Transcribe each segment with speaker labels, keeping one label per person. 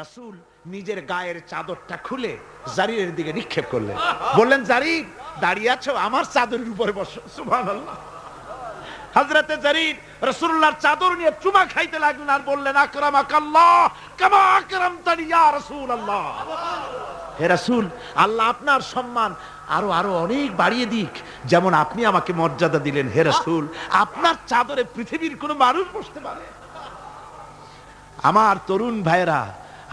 Speaker 1: রাসূল নিজের গায়ের চাদরটা খুলে জারিরের দিকে নিক্ষেপ করলেন। বললেন, জারির, দাঁড়িয়ে আছো, আমার চাদরের উপরে বসো। সুবহানাল্লাহ। হযরতে জারির রাসূলুল্লাহর চাদর নিয়ে চুমা খাইতে লাগলেন আর বললেন, আকরামাকাল্লাহ, কামা আকরামতানি ইয়া রাসূলুল্লাহ। হে রাসূল, আল্লাহ আপনার সম্মান আরও আরও অনেক বাড়িয়ে দিক। যেমন আপনি আমাকে মর্যাদা দিলেন, হে রাসূল, আপনার চাদরে পৃথিবীর কোনো মানুষ বসতে পারে। আমার তরুণ ভাইয়েরা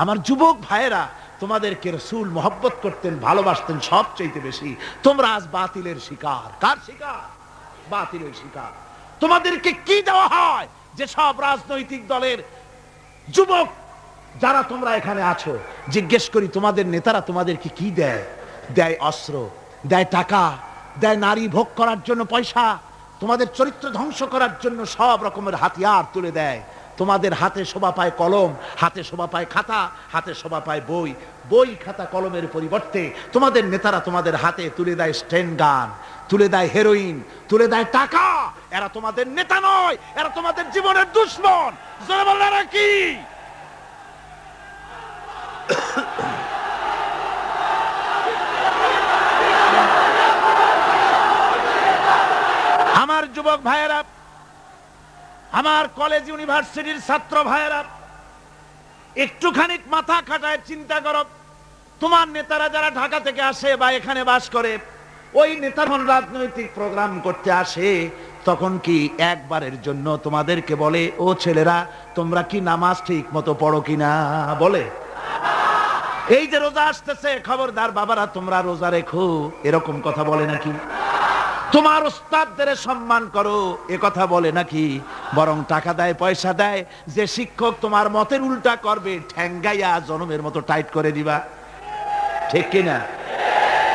Speaker 1: আমার যুবক ভাইয়েরা, তোমাদেরকে রসুল মহব্বত করতেন, ভালোবাসতেন সব চাইতে বেশি। তোমরা আজ বাতিলের শিকার। কার শিকার? বাতিলের শিকার। তোমাদেরকে কি দেওয়া হয় যে সব রাজনৈতিক দলের যুবক যারা তোমরা এখানে আছো, জিজ্ঞেস করি তোমাদের নেতারা তোমাদেরকে কি দেয়? দেয় অস্ত্র, দেয় টাকা, দেয় নারী ভোগ করার জন্য পয়সা, তোমাদের চরিত্র ধ্বংস করার জন্য সব রকমের হাতিয়ার তুলে দেয়। তোমাদের হাতে শোভা পায় কলম, হাতে শোভা পায় খাতা, হাতে শোভা পায় বই। বই, খাতা, কলমের পরিবর্তে তোমাদের নেতারা তোমাদের হাতে তুলে দেয় স্টেন গান, তুলে দেয় হেরোইন, তুলে দেয় টাকা। এরা তোমাদের নেতা নয়, এরা তোমাদের জীবনের দুশ্মন। কি? আমার যুবক ভাইয়েরা আমার কলেজ ইউনিভার্সিটির ছাত্র ভাইয়েরা, একটুখানি মাথা খাটায় চিন্তা করো। তোমার নেতারা যারা ঢাকা থেকে আসে বা এখানে বাস করে, ওই নেতা যখন রাজনৈতিক প্রোগ্রাম করতে আসে, তখন কি একবারের জন্য তোমাদেরকে বলে, ও ছেলেরা, তোমরা কি নামাজ ঠিক মতো পড়ো কিনা? বলে। এই যে রোজা আসতেছে, খবরদার বাবারা, তোমরা রোজা রেখো, এরকম কথা বলে নাকি? তোমার ওস্তাদদের সম্মান করো, এ কথা বলে নাকি? বরং টাকা দেয়, পয়সা দেয়। যে শিক্ষক তোমার মতের উল্টা করবে, ঠ্যাঙ্গাইয়া জনমের মতো টাইট করে দিবা। ঠিক কিনা?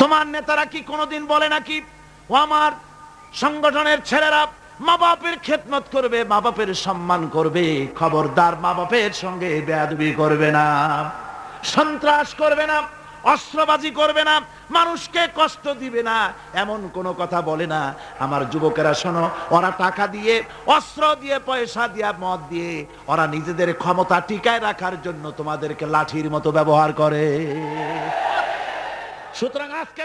Speaker 1: তোমার নেতারা কি কোনোদিন বলে নাকি, ও আমার সংগঠনের ছেলেরা মা বাপের খেদমত করবে মা বাপের সম্মান করবে, খবরদার মা বাপের সঙ্গে বেয়াদবি করবে না, সন্ত্রাস করবে না অস্ত্রবাজি করবে না, মানুষকে কষ্ট দিবে না, এমন কোনো কথা বলে না। আমার যুবকেরা শোনো, ওরা টাকা দিয়ে, অস্ত্র দিয়ে, পয়সা দিয়ে, মদ দিয়ে, ওরা নিজেদের ক্ষমতা টিকায় রাখার জন্য তোমাদেরকে লাঠির মতো ব্যবহার করে। সুতরাং আজকে